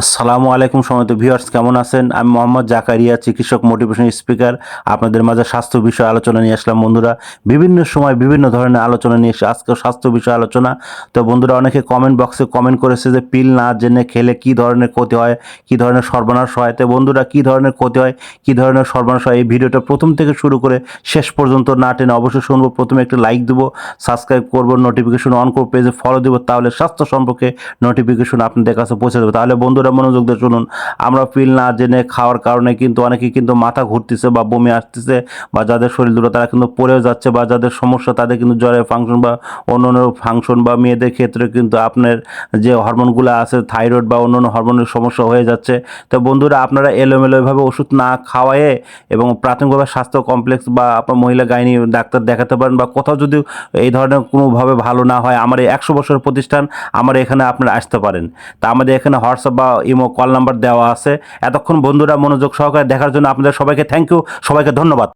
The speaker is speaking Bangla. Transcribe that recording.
আসসালামু আলাইকুম সময় ভিউয়ার্স, কেমন আছেন? আমি মোহাম্মদ জাকারিয়া, চিকিৎসক মোটিভেশন স্পিকার আপনাদের মাঝে স্বাস্থ্য বিষয়ে আলোচনা নিয়ে আসলাম, বন্ধুরা। বিভিন্ন সময় বিভিন্ন ধরনের আলোচনা নিয়ে এসে আজকে স্বাস্থ্য বিষয়ে আলোচনা। তো বন্ধুরা, অনেকে কমেন্ট বক্সে কমেন্ট করেছে যে পিল না জেনে খেলে কি ধরনের ক্ষতি হয়, কি ধরনের সর্বনাশ হয়? তো বন্ধুরা, কি ধরনের ক্ষতি হয়, কি ধরনের সর্বনাশ হয়, এই ভিডিওটা প্রথম থেকে শুরু করে শেষ পর্যন্ত না টেনে অবশ্যই শুনব। প্রথমে একটা লাইক দেবো সাবস্ক্রাইব করব নোটিফিকেশন অন করব পেজে ফলো দেবো, তাহলে স্বাস্থ্য সম্পর্কে নোটিফিকেশন আপনাদের কাছে পৌঁছে দেবো। তাহলে বন্ধুরা মনোযোগ দিয়ে শুনুন। আমরা পিল না জেনে খাওয়ার কারণে কিন্তু অনেকে কিন্তু মাথা ঘুরতেছে বা বমি আসতেছে বা যাদের শরীর দুটো তারা কিন্তু পড়েও যাচ্ছে বা যাদের সমস্যা তাদের কিন্তু জ্বরের ফাংশন বা অন্য অন্য ফাংশন বা মেয়েদের ক্ষেত্রে কিন্তু আপনার যে হরমোনগুলো আছে থাইরয়েড বা অন্য অন্য হরমোনের সমস্যা হয়ে যাচ্ছে। তো বন্ধুরা, আপনারা এলোমেলোভাবে ওষুধ না খাওয়ায়ে এবং প্রাথমিকভাবে স্বাস্থ্য কমপ্লেক্স বা আপনার মহিলা গাইনি ডাক্তার দেখাতে পারেন বা কোথাও যদি এই ধরনের কোনোভাবে ভালো না হয়, আমার এই একশো বছরের প্রতিষ্ঠান, আমার এখানে আপনারা আসতে পারেন। তা আমাদের এখানে হোয়াটসঅ্যাপ বা ইমো কল নাম্বার দেওয়া আছে। এতক্ষণ বন্ধুরা মনোযোগ সহকারে দেখার জন্য আপনাদের সবাইকে থ্যাংক ইউ সবাইকে ধন্যবাদ।